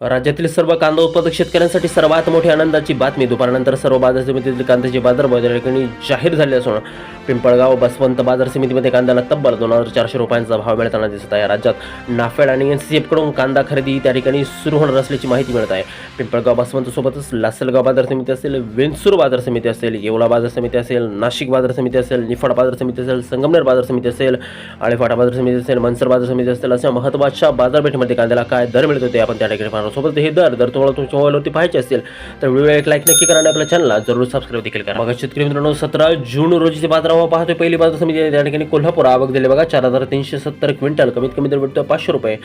राज्यातील सर्व कांदा उत्पादक शेतकऱ्यांसाठी सर्वात मोठी आनंदाची बातमी. दुपारनंतर सर्व बाजार समितीतील कांद्याचे बाजारभाव या ठिकाणी जाहीर झाले असून पिंपळगाव बसवंत बाजार समितीमध्ये कांद्याला तब्बल दोन हजार चारशे रुपयांचा भाव मिळताना दिसत आहे. राज्यात नाफेड आणि एन कांदा खरेदी त्या ठिकाणी सुरू होणार असल्याची माहिती मिळत आहे. पिंपळगाव बसवंतसोबतच लासलगाव बाजार समिती असेल वेंचूर बाजार समिती असेल येवला बाजार समिती असेल नाशिक बाजार समिती असेल निफाड बाजार समिती असेल संगमनेर बाजार समिती असेल आळेफाटा बाजार समिती असेल मनसर बाजार समिती असेल अशा महत्त्वाच्या बाजारपेठेमध्ये कांद्याला काय दर मिळत होते आपण त्या ठिकाणी सोबत हे दर जर तुम्हाला तुमच्या मोबाईलवरती पाहायचे असेल तर व्हिडिओ एक लाईक नक्की करा आणि आपल्या चॅनलला जरूर सबस्क्राईब देखील करा. बघा शेतकरी मित्रांनो सतरा जून रोजीचे बाजारभाव पाहतोय. पहिली बाजार समिती त्या ठिकाणी कोल्हापूर आवक दिले बघा. चार हजार तीनशे सत्तर क्विंटल. कमीत कमी दर भेटतो पाचशे रुपये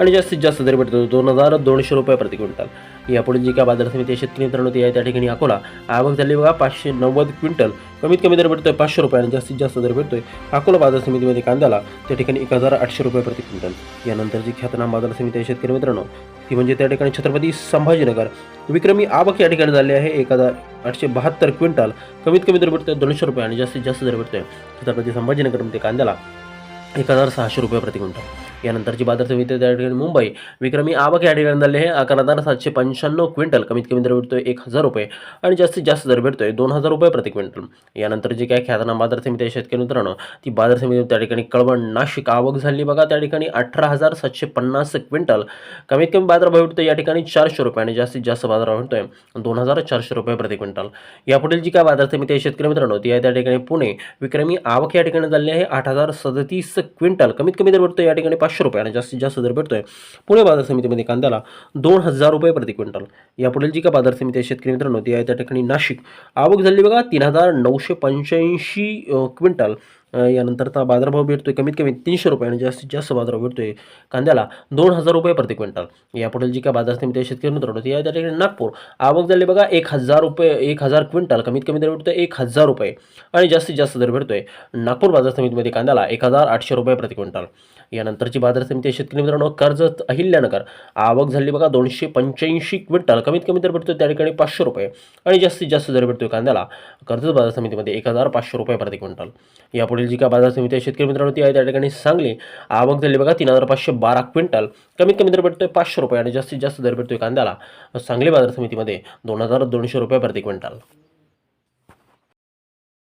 आणि जास्तीत जास्त दर भेटतो दोन हजार दोनशे रुपये प्रति क्विंटल. यापुढे जी काय बाजार समिती शेतकरी मित्रांनो ती आहे त्या ठिकाणी अकोला. आवक झाली बघा पाचशे नव्वद क्विंटल. कमीत कमी दर भेटतोय पाचशे रुपये आणि जास्तीत जास्त दर भेटतोय अकोला बाजार समितीमध्ये कांद्याला त्या ठिकाणी एक हजार आठशे रुपये प्रति क्विंटल. यानंतर जी ख्यातनाम बाजार समिती आहे शेतकरी मित्रांनो ती म्हणजे त्या ठिकाणी छत्रपती संभाजीनगर विक्रमी आवक या ठिकाणी झाली आहे. एक हजार आठशे बहात्तर क्विंटल कमीत कमी दर भेटतोय दोनशे रुपये आणि जास्तीत जास्त दर भेटतोय. छत्रपती संभाजीनगरमध्ये कांद्याला एक हजार सहाशे रुपये प्रति क्विंटल. यानंतरची बाजार समिती त्या ठिकाणी मुंबई विक्रमी आवक या ठिकाणी झाली आहे. अकरा हजार सातशे पंच्याण्णव क्विंटल. कमीत कमी दर भेटतोय एक हजार रुपये आणि जास्तीत जास्त दर भेटतोय दोन हजार रुपये प्रति क्विंटल. यानंतर जी काय ख्यातनाम बाजार समिती आहे शेतकरी मित्रांनो ती बाजार समिती त्या ठिकाणी कळवण नाशिक आवक झाली बघा. त्या ठिकाणी अठरा हजार सातशे पन्नास क्विंटल. कमीत कमी बाजार भेटतोय या ठिकाणी चारशे रुपये आणि जास्तीत जास्त बाजार भेटतोय दोन हजार चारशे रुपये प्रति क्विंटल. यापुढील जी काय बाजार समिती आहे शेतकरी मित्रांनो ती आहे त्या ठिकाणी पुणे. विक्रमी आवक या ठिकाणी झाली आहे आठ हजार सदतीस क्विंटल कमीत कमी दर भेटतोय या ठिकाणी पाचशे रुपये आणि जास्तीत जास्त दर भेटतोय पुणे बाजार समितीमध्ये कांद्याला दोन हजार रुपये प्रति क्विंटल. यापुढील जी का बाजार समिती आहे शेतकरी मित्रांनो ती आहे त्या ठिकाणी नाशिक. आवक झाली बघा तीन हजार नऊशे पंच्याऐंशी क्विंटल. यानंतरचा बाजारभाव आहे कमीत कमी तीनशे रुपये आणि जास्तीत जास्त बाजारभाव आहे कांद्याला दोन हजार रुपये प्रति क्विंटल. यापुढील जी काय बाजार समिती आहे शेतकरी मित्रांनो होती या त्या ठिकाणी नागपूर आवक झाली बघा एक हजार रुपये एक हजार क्विंटल कमीत कमी दर भेटतोय एक हजार रुपये आणि जास्तीत जास्त दर भेटतो आहे नागपूर बाजार समितीमध्ये कांद्याला एक हजार आठशे रुपये प्रति क्विंटल. यानंतरची बाजार समिती आहे शेतकरी मित्रांनो कर्जत अहिल्यानगर आवक झाली बघा दोनशे पंच्याऐंशी क्विंटल कमीत कमी दर भेटतो त्या ठिकाणी पाचशे रुपये आणि जास्तीत जास्त दर भेटतो कांद्याला. कर्जत बाजार समितीमध्ये एक हजार पाचशे रुपये प्रति क्विंटल. यापुढे बेलजिका बाजार समिती आहे शेतकरी मित्रांनो ती आहे त्या ठिकाणी सांगली. आवक झाली बघा तीन हजार पाचशे बारा क्विंटल. कमीत कमी दर भेटतोय पाचशे रुपये आणि जास्तीत जास्त दर भेटतोय कांद्याला. सांगली बाजार समितीमध्ये दोन हजार दोनशे रुपये प्रति क्विंटल.